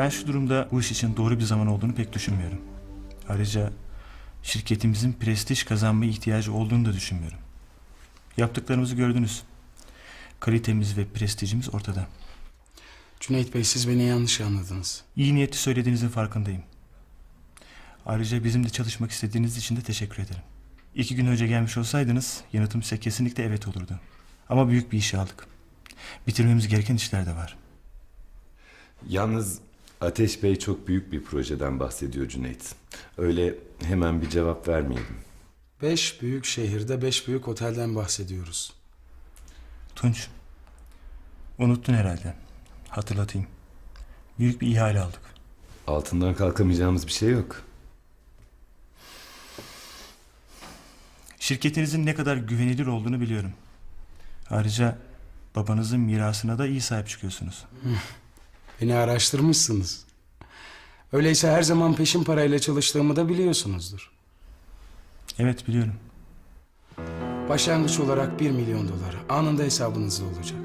Ben şu durumda bu iş için doğru bir zaman olduğunu pek düşünmüyorum. Ayrıca şirketimizin prestij kazanmaya ihtiyacı olduğunu da düşünmüyorum. Yaptıklarımızı gördünüz. Kalitemiz ve prestijimiz ortada. Cüneyt Bey siz beni yanlış anladınız. İyi niyetli söylediğinizin farkındayım. Ayrıca bizimle çalışmak istediğiniz için de teşekkür ederim. İki gün önce gelmiş olsaydınız yanıtım size kesinlikle evet olurdu. Ama büyük bir işe aldık. Bitirmemiz gereken işler de var. Yalnız Ateş Bey çok büyük bir projeden bahsediyor Cüneyt. Öyle hemen bir cevap vermeyelim. Beş büyük şehirde beş büyük otelden bahsediyoruz. Tunç, unuttun herhalde. Hatırlatayım. Büyük bir ihale aldık. Altından kalkamayacağımız bir şey yok. Şirketinizin ne kadar güvenilir olduğunu biliyorum. Ayrıca babanızın mirasına da iyi sahip çıkıyorsunuz. Beni araştırmışsınız. Öyleyse her zaman peşin parayla çalıştığımı da biliyorsunuzdur. Evet biliyorum. Başlangıç olarak bir milyon dolar anında hesabınızda olacak.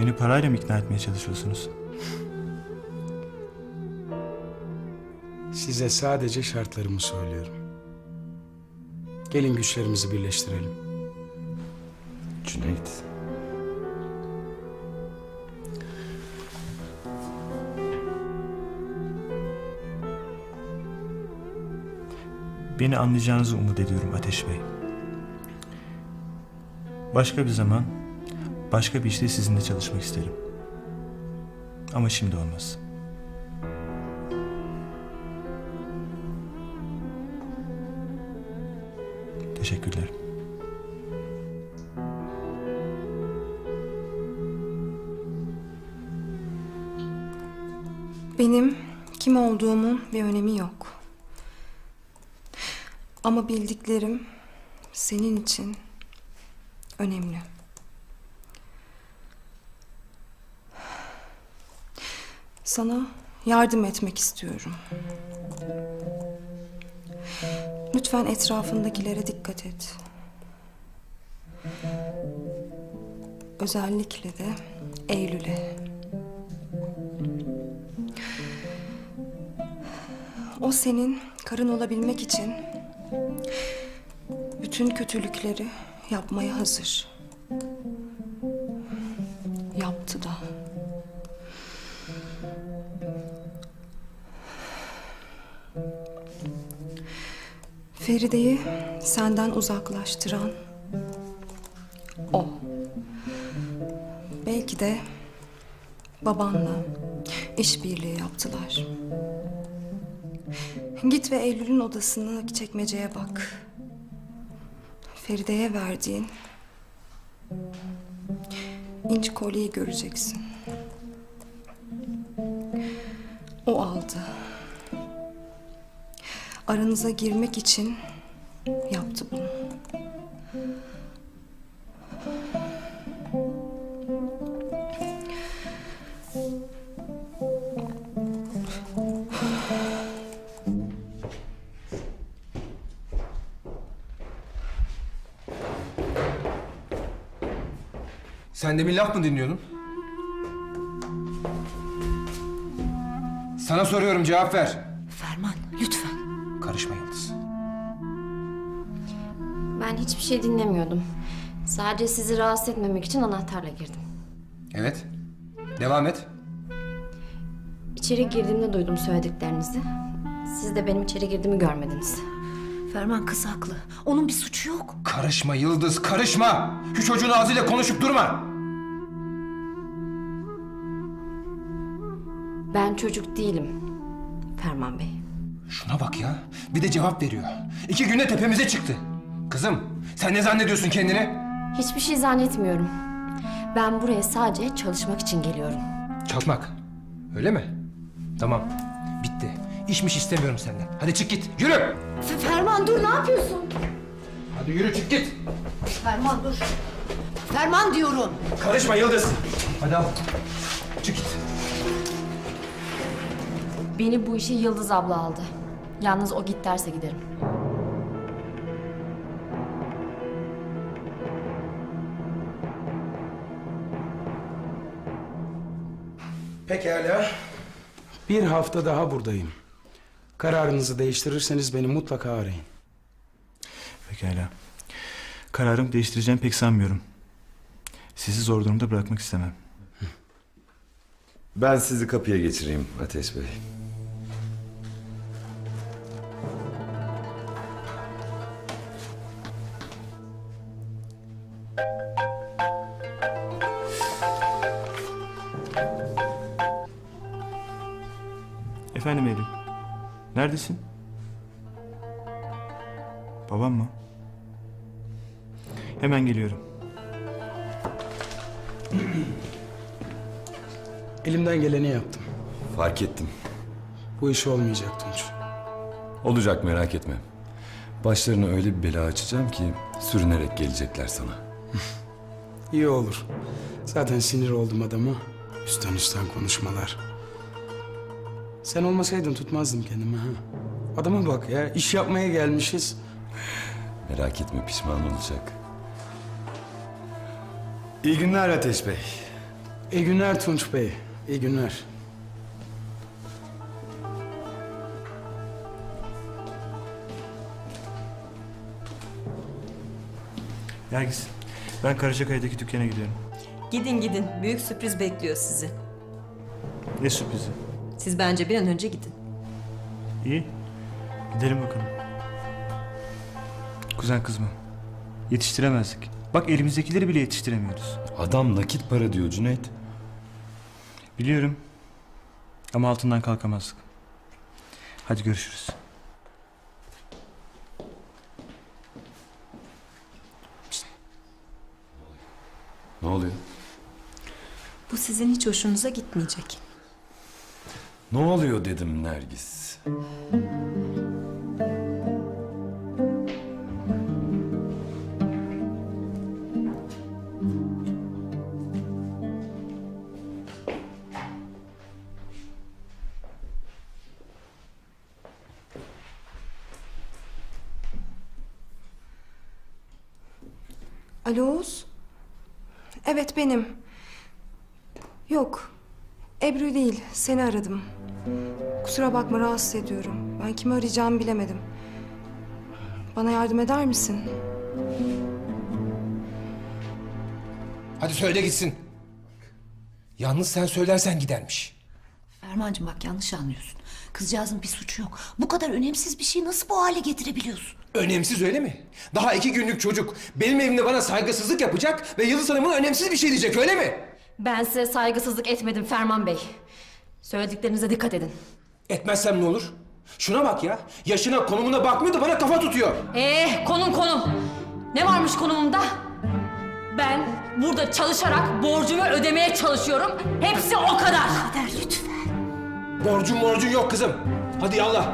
Beni parayla mı ikna etmeye çalışıyorsunuz? Size sadece şartlarımı söylüyorum. Gelin güçlerimizi birleştirelim. Cüneyt. Beni anlayacağınızı umut ediyorum Ateş Bey. Başka bir zaman, başka bir işte sizinle çalışmak isterim. Ama şimdi olmaz. Teşekkürler. Benim kim olduğumun bir önemi yok. Ama bildiklerim senin için önemli. Sana yardım etmek istiyorum. Lütfen etrafındakilere dikkat et. Özellikle de Eylül'e. O senin karın olabilmek için bütün kötülükleri yapmaya hazır. Yaptı da. Feride'yi senden uzaklaştıran o. Belki de babanla işbirliği yaptılar. Git ve Eylül'ün odasını çekmeceye bak. Feride'ye verdiğin inç kolyeyi göreceksin. O aldı. Aranıza girmek için Sen demin laf mı dinliyordun? Sana soruyorum cevap ver. Ferman lütfen. Karışma Yıldız. Ben hiçbir şey dinlemiyordum. Sadece sizi rahatsız etmemek için anahtarla girdim. Evet. Devam et. İçeri girdiğimde duydum söylediklerinizi. Siz de benim içeri girdiğimi görmediniz. Ferman kız haklı. Onun bir suçu yok. Karışma Yıldız karışma. Şu çocuğun ağzıyla konuşup durma. Ben çocuk değilim. Ferman Bey. Şuna bak ya. Bir de cevap veriyor. İki günde tepemize çıktı. Kızım sen ne zannediyorsun kendini? Hiçbir şey zannetmiyorum. Ben buraya sadece çalışmak için geliyorum. Çalışmak. Öyle mi? Tamam. İşmiş istemiyorum senden. Hadi çık git. Yürü. F- Ferman dur ne yapıyorsun? Hadi yürü çık git. Ferman dur. Ferman diyorum. Karışma Yıldız. Hadi al. Çık git. Beni bu işe Yıldız abla aldı. Yalnız o git derse giderim. Pekala. Bir hafta daha buradayım. Kararınızı değiştirirseniz beni mutlaka arayın. Pekala. Kararımı değiştireceğim pek sanmıyorum. Sizi zor durumda bırakmak istemem. Ben sizi kapıya geçireyim Ateş Bey. Efendim Eylül. Neredesin? Babam mı? Hemen geliyorum. Elimden geleni yaptım. Fark ettim. Bu iş olmayacak Tunç. Olacak merak etme. Başlarına öyle bir bela açacağım ki sürünerek gelecekler sana. İyi olur. Zaten sinir oldum adama. Üstten üstten konuşmalar. Sen olmasaydın tutmazdım kendimi ha. Adama bak ya iş yapmaya gelmişiz. Merak etme pişman olacak. İyi günler Ateş Bey. İyi günler Tunç Bey. İyi günler. Nergis, ben Karacakaya'daki dükkana gidiyorum. Gidin gidin. Büyük sürpriz bekliyor sizi. Ne sürprizi? Siz bence bir an önce gidin. İyi. Gidelim bakalım. Kuzen kızma. Yetiştiremezdik. Bak elimizdekileri bile yetiştiremiyoruz. Adam nakit para diyor Cüneyt. Biliyorum. Ama altından kalkamazdık. Hadi görüşürüz. Ne oluyor? Bu sizin hiç hoşunuza gitmeyecek. Ne oluyor dedim Nergis. Alo? Evet benim. Yok. Ebru değil. Seni aradım. Kusura bakma rahatsız ediyorum. Ben kimi arayacağımı bilemedim. Bana yardım eder misin? Hadi söyle gitsin. Yalnız sen söylersen gidermiş. Fermancığım bak yanlış anlıyorsun. Kızcağızın bir suçu yok. Bu kadar önemsiz bir şeyi nasıl bu hale getirebiliyorsun? Önemsiz öyle mi? Daha iki günlük çocuk benim evimde bana saygısızlık yapacak ve Yıldız Hanım'ın önemsiz bir şey diyecek öyle mi? Ben size saygısızlık etmedim Ferman Bey. Söylediklerinize dikkat edin. Etmezsem ne olur? Şuna bak ya. Yaşına konumuna bakmıyor da bana kafa tutuyor. Ee, konum konum. Ne varmış konumumda? Ben burada çalışarak borcumu ödemeye çalışıyorum. Hepsi o kadar. Kader lütfen. Borcun borcun yok kızım. Hadi yallah.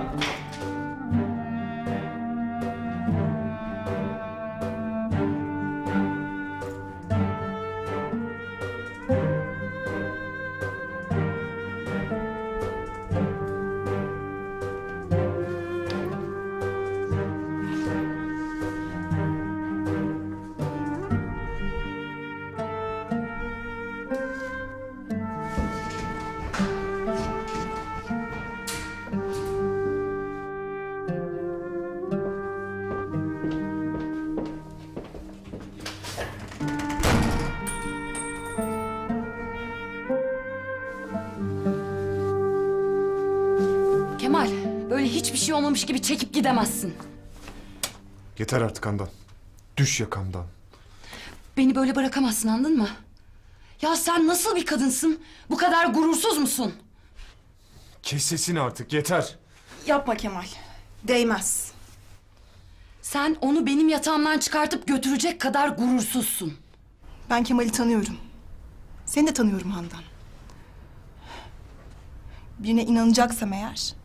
Şey olmamış gibi çekip gidemezsin. Yeter artık Handan. Düş yakamdan. Beni böyle bırakamazsın anladın mı? Ya sen nasıl bir kadınsın? Bu kadar gurursuz musun? Kes sesini artık yeter. Yapma Kemal. Değmez. Sen onu benim yatağımdan çıkartıp götürecek kadar gurursuzsun. Ben Kemal'i tanıyorum. Seni de tanıyorum Handan. Birine inanacaksam eğer...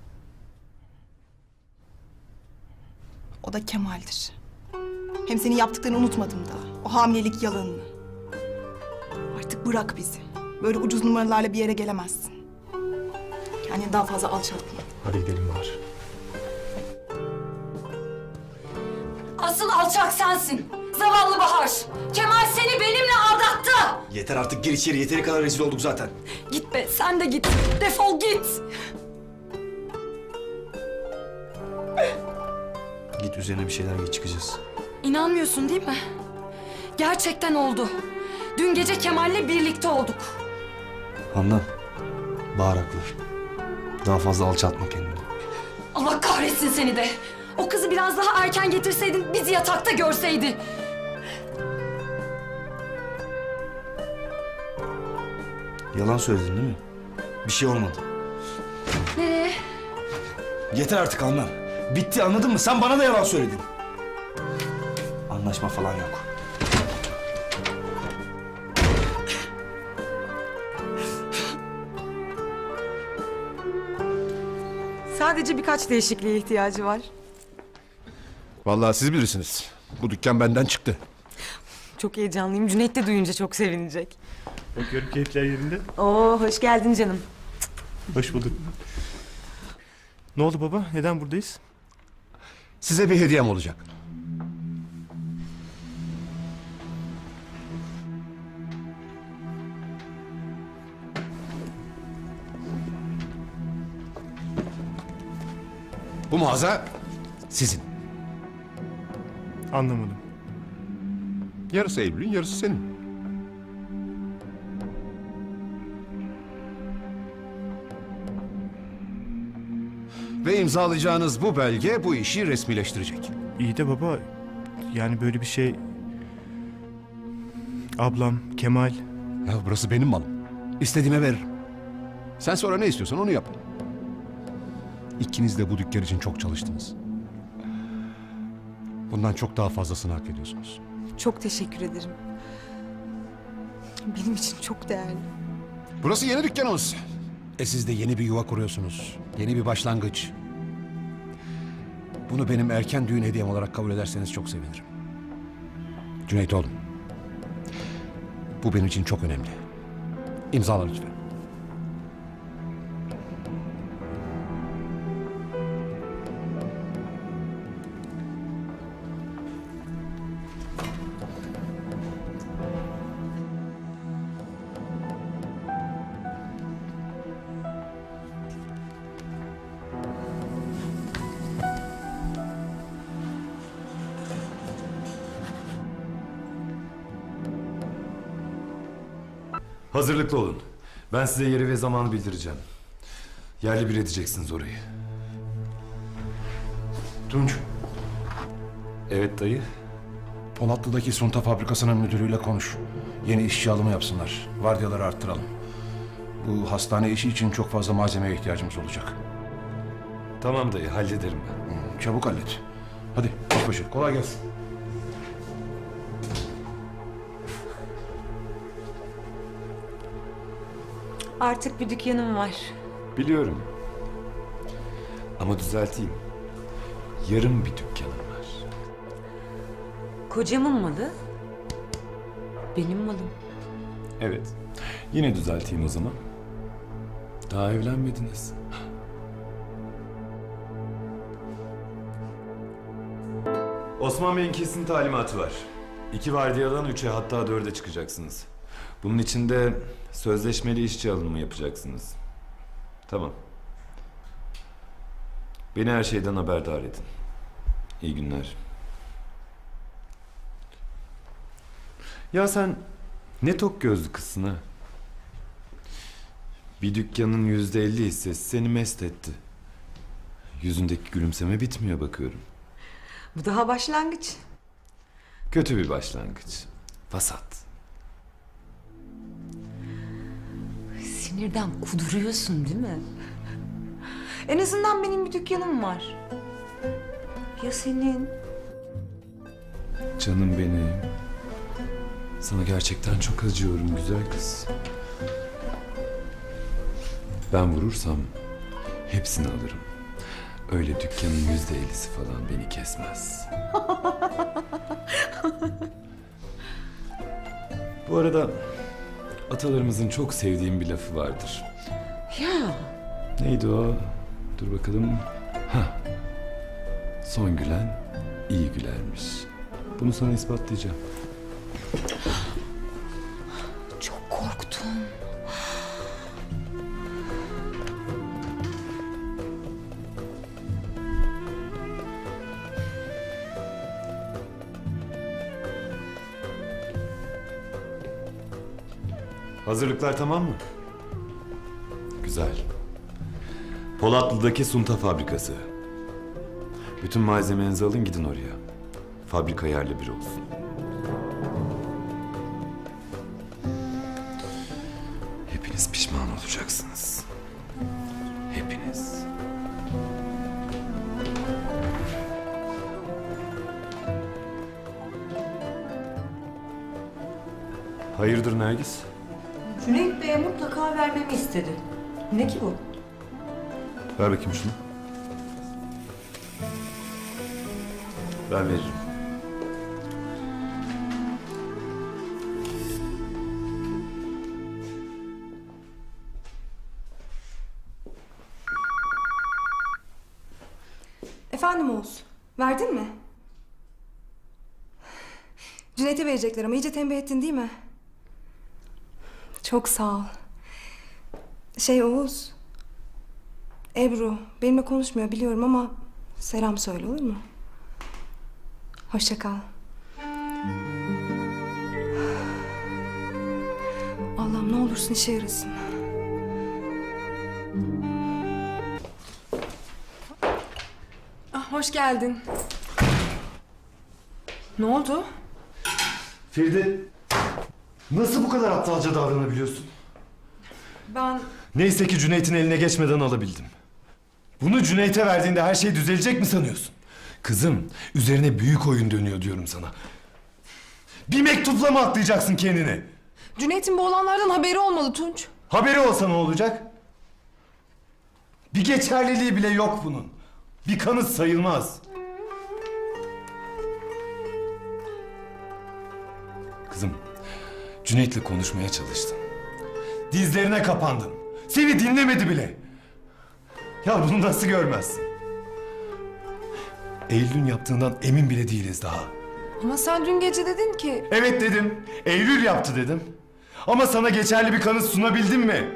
O da Kemal'dir. Hem senin yaptıklarını unutmadım da. O hamilelik yalanını. Artık bırak bizi. Böyle ucuz numaralarla bir yere gelemezsin. Kendini daha fazla alçaltma. Hadi gidelim Bahar. Asıl alçak sensin. Zavallı Bahar. Kemal seni benimle aldattı. Yeter artık gir içeri yeteri kadar rezil olduk zaten. Git be sen de git. Defol git. Git üzerine bir şeyler giy çıkacağız. İnanmıyorsun değil mi? Gerçekten oldu. Dün gece Kemal'le birlikte olduk. Handan. Haklı. Daha fazla alçaltma kendini. Allah kahretsin seni de. O kızı biraz daha erken getirseydin bizi yatakta görseydi. Yalan söyledin değil mi? Bir şey olmadı. Nereye? Yeter artık Handan. Bitti anladın mı? Sen bana da yalan söyledin. Anlaşma falan yok. Sadece birkaç değişikliğe ihtiyacı var. Vallahi siz bilirsiniz. Bu dükkan benden çıktı. Çok heyecanlıyım. Cüneyt de duyunca çok sevinecek. Bakıyorum keyifler yerinde. Oo hoş geldin canım. Hoş bulduk. Ne oldu baba? Neden buradayız? Size bir hediyem olacak. Bu mağaza sizin. Anlamadım. Yarısı Eylül'ün, yarısı senin. Ve imzalayacağınız bu belge bu işi resmileştirecek. İyi de baba yani böyle bir şey... Ablam, Kemal... Ya burası benim malım. İstediğime veririm. Sen sonra ne istiyorsan onu yap. İkiniz de bu dükkan için çok çalıştınız. Bundan çok daha fazlasını hak ediyorsunuz. Çok teşekkür ederim. Benim için çok değerli. Burası yeni dükkanımız. E siz de yeni bir yuva kuruyorsunuz. Yeni bir başlangıç. Bunu benim erken düğün hediyem olarak kabul ederseniz çok sevinirim. Cüneyt oğlum. Bu benim için çok önemli. İmzala lütfen. Hazırlıklı olun. Ben size yeri ve zamanı bildireceğim. Yerli bir edeceksiniz orayı. Tunç, Evet dayı. Polatlı'daki sunta fabrikasının müdürüyle konuş. Yeni işçi alımı yapsınlar. Vardiyaları arttıralım. Bu hastane işi için çok fazla malzemeye ihtiyacımız olacak. Tamam dayı hallederim ben. Çabuk hallet. Hadi başbaşı kolay gelsin. Artık bir dükkanım var. Biliyorum. Ama düzelteyim. Yarım bir dükkanım var. Kocamın malı. Benim malım. Evet. Yine düzelteyim o zaman. Daha evlenmediniz. Osman Bey'in kesin talimatı var. İki vardiyadan üçe hatta dörde çıkacaksınız. Bunun için de sözleşmeli işçi alımı yapacaksınız. Tamam. Beni her şeyden haberdar edin. İyi günler. Ya sen ne tok gözlü kızsın ha. Bir dükkanın yüzde elli hissesi seni mest etti. Yüzündeki gülümseme bitmiyor bakıyorum. Bu daha başlangıç. Kötü bir başlangıç. Vasat. Sinirden kuduruyorsun değil mi? En azından benim bir dükkanım var. Ya senin? Canım benim. Sana gerçekten çok acıyorum güzel kız. Ben vurursam hepsini alırım. Öyle dükkanın yüzde ellisi falan beni kesmez. Bu arada atalarımızın çok sevdiğim bir lafı vardır. Ya Neydi o? Dur bakalım. Ha. Son gülen iyi gülermiş. Bunu sana ispatlayacağım. Hazırlıklar tamam mı? Güzel. Polatlı'daki sunta fabrikası. Bütün malzemenizi alın gidin oraya. Fabrika yerli bir olsun. Hepiniz pişman olacaksınız. Hepiniz. Hayırdır Nergis? Cüneyt Bey'e mutlaka vermemi istedi. Ne ki bu? Ver bakayım şunu. Ben veririm. Efendim Oğuz, verdin mi? Cüneyt'e verecekler ama iyice tembih ettin değil mi? Çok sağ ol. Şey Oğuz, Ebru benimle konuşmuyor biliyorum ama selam söyle olur mu? Hoşça kal. Allah'ım ne olursun işe yarasın. Ah, hoş geldin. Ne oldu? Feride, nasıl bu kadar aptalca davranabiliyorsun? Ben Neyse ki Cüneyt'in eline geçmeden alabildim. Bunu Cüneyt'e verdiğinde her şey düzelecek mi sanıyorsun? Kızım, üzerine büyük oyun dönüyor diyorum sana. Bir mektupla mı atlayacaksın kendini? Cüneyt'in bu olanlardan haberi olmalı Tunç. Haberi olsa ne olacak? Bir geçerliliği bile yok bunun. Bir kanıt sayılmaz. Cüneyt'le konuşmaya çalıştın. Dizlerine kapandın. Seni dinlemedi bile. Ya bunu nasıl görmezsin? Eylül'ün yaptığından emin bile değiliz daha. Ama sen dün gece dedin ki... Evet dedim. Eylül yaptı dedim. Ama sana geçerli bir kanıt sunabildim mi?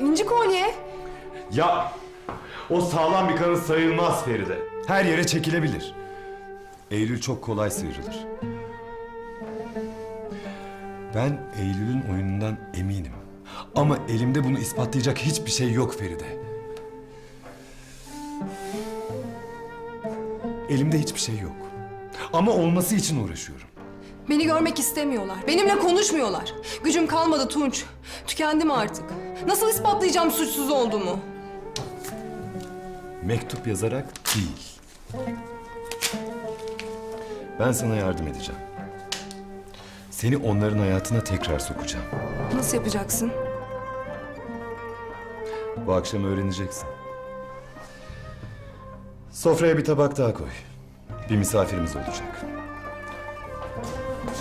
İnci kolye. Ya o sağlam bir kanıt sayılmaz Feride. Her yere çekilebilir. Eylül çok kolay sıyrılır. Ben Eylül'ün oyunundan eminim. Ama elimde bunu ispatlayacak hiçbir şey yok Feride. Elimde hiçbir şey yok. Ama olması için uğraşıyorum. Beni görmek istemiyorlar. Benimle konuşmuyorlar. Gücüm kalmadı Tunç. Tükendim artık. Nasıl ispatlayacağım suçsuz olduğumu? Mektup yazarak değil. Ben sana yardım edeceğim. Seni onların hayatına tekrar sokacağım. Nasıl yapacaksın? Bu akşam öğreneceksin. Sofraya bir tabak daha koy. Bir misafirimiz olacak.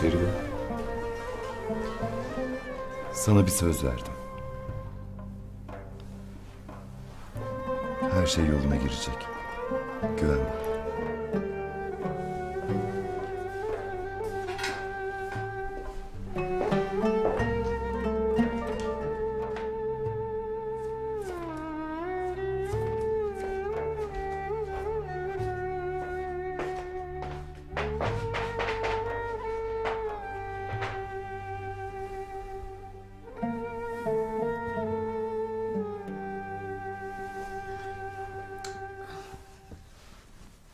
Feride. Sana bir söz verdim. Her şey yoluna girecek. Güven bana.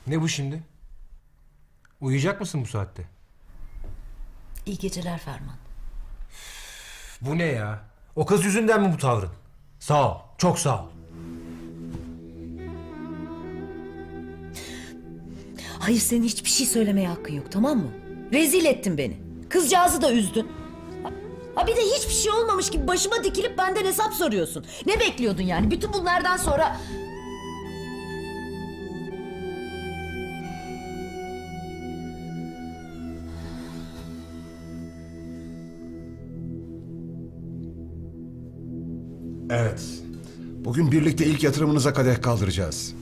Ne bu şimdi? Uyuyacak mısın bu saatte? İyi geceler Ferman. Bu ne ya? O kız yüzünden mi bu tavrın? Sağ ol. Çok sağ ol. Hayır senin hiçbir şey söylemeye hakkın yok tamam mı? Rezil ettin beni. Kızcağızı da üzdün. Ha- bir de hiçbir şey olmamış gibi başıma dikilip benden hesap soruyorsun. Ne bekliyordun yani? Bütün bunlardan sonra... Evet. Bugün birlikte ilk yatırımınıza kadeh kaldıracağız.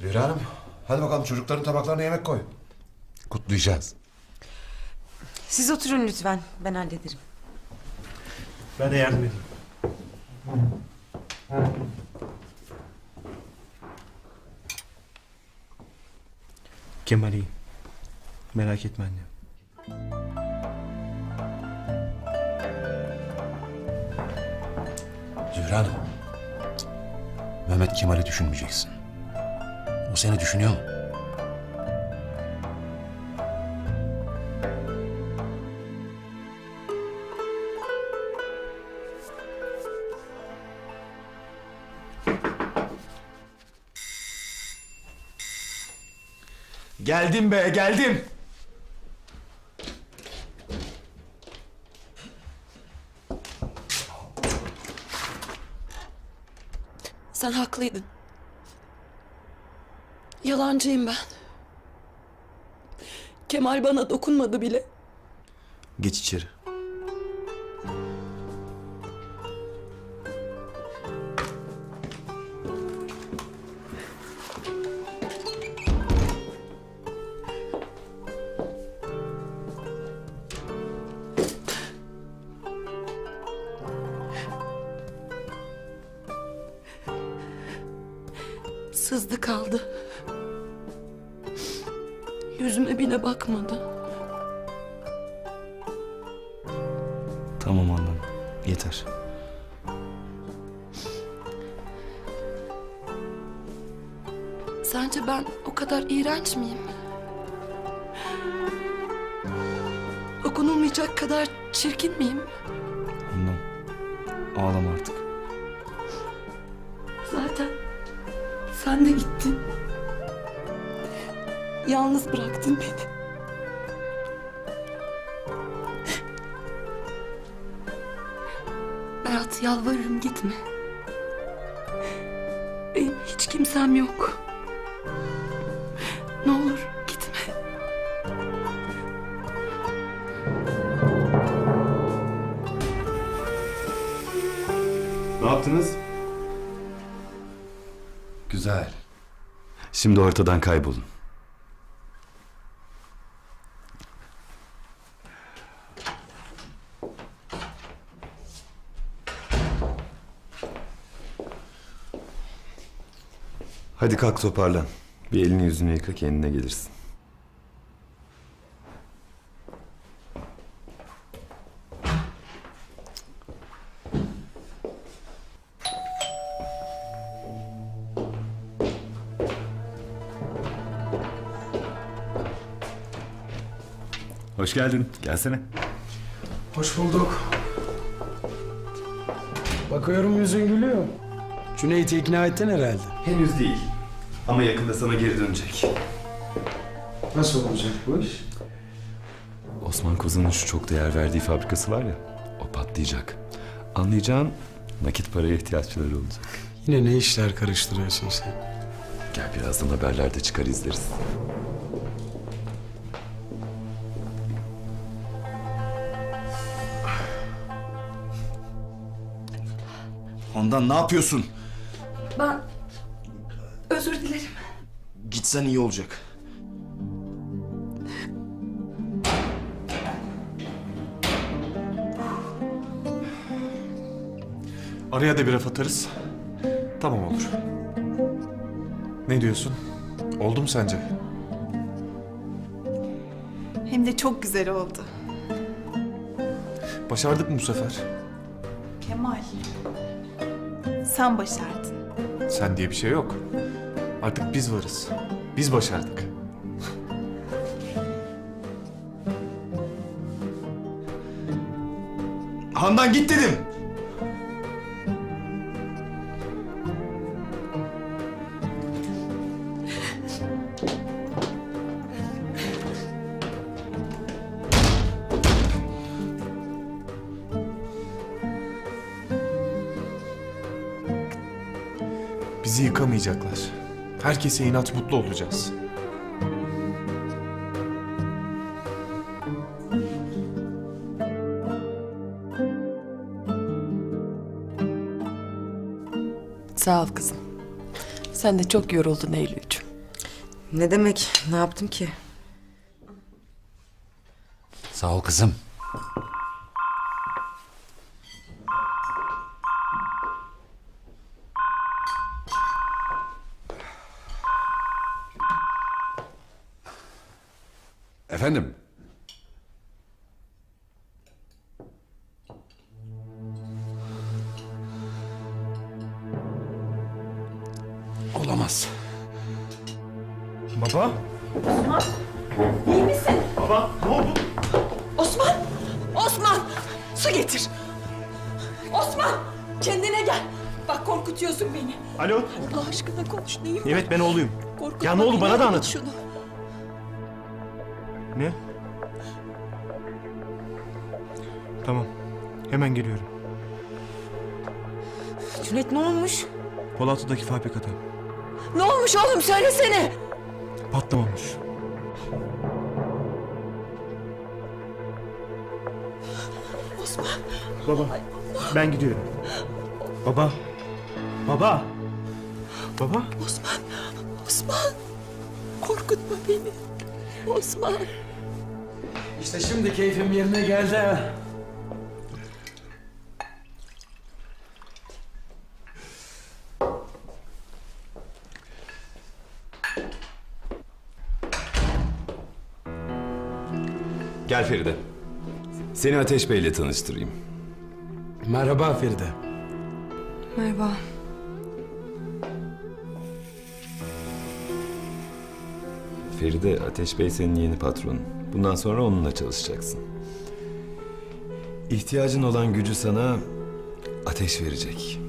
Zühre Hanım, hadi bakalım çocukların tabaklarına yemek koy. Kutlayacağız. Siz oturun lütfen. Ben hallederim. Ben de yardım edeyim. Kemal. Merak etme anne. Zühre Hanım. Mehmet Kemal'i düşünmeyeceksin. O seni düşünüyor mu? Geldim be geldim. Sen haklıydın. Yalancıyım ben. Kemal bana dokunmadı bile. Geç içeri. Sızdı kaldı. Yüzüme bile bakmadı. Tamam Handan. Yeter. Sence ben o kadar iğrenç miyim? Dokunulmayacak kadar çirkin miyim? Handan. Ağlama artık. Sen de gittin. Yalnız bıraktın beni. Berat yalvarırım gitme. Benim hiç kimsem yok. Ne olur gitme. Ne yaptınız? Güzel. Şimdi ortadan kaybolun. Hadi kalk toparlan. Bir elini yüzünü yıka kendine gelirsin. Hoş geldin. Gelsene. Hoş bulduk. Bakıyorum yüzün gülüyor. Cüneyt'i ikna ettin herhalde. Henüz değil. Ama yakında sana geri dönecek. Nasıl olacak bu iş? Osman Kozan'ın şu çok değer verdiği fabrikası var ya, o patlayacak. Anlayacağın nakit paraya ihtiyaçları olacak. Yine ne işler karıştırıyorsun sen? Gel birazdan haberlerde çıkar izleriz. Handan ne yapıyorsun? Ben özür dilerim. Gitsen iyi olacak. Araya da bir laf atarız. Tamam olur. Ne diyorsun? Oldu mu sence? Hem de çok güzel oldu. Başardık mı bu sefer? Kemal. Sen başardın. Sen diye bir şey yok. Artık biz varız. Biz başardık. Handan git dedim. Bizi yıkamayacaklar. Herkese inat mutlu olacağız. Sağ ol kızım. Sen de çok yoruldun Eylül'cüğüm. Ne demek? Ne yaptım ki? Sağ ol kızım. İyi misin? Baba ne oldu? Osman. Osman. Su getir. Osman. Kendine gel. Bak korkutuyorsun beni. Alo? Allah aşkına konuş neyim Evet ben oğluyum. Korkutma Ya ne oldu beni, bana da anlat anlat. Şunu. Ne? Tamam. Hemen geliyorum. Cüneyt ne olmuş? Polatlı'daki fabrikada. Ne olmuş oğlum söylesene. Patlamamış. Osman. Baba ben gidiyorum. Baba. Baba. Baba. Osman. Osman. Korkutma beni. Osman. İşte şimdi keyfim yerine geldi Gel Feride. Seni Ateş Bey'le tanıştırayım. Merhaba Feride. Merhaba. Feride, Ateş Bey senin yeni patronun. Bundan sonra onunla çalışacaksın. İhtiyacın olan gücü sana Ateş verecek.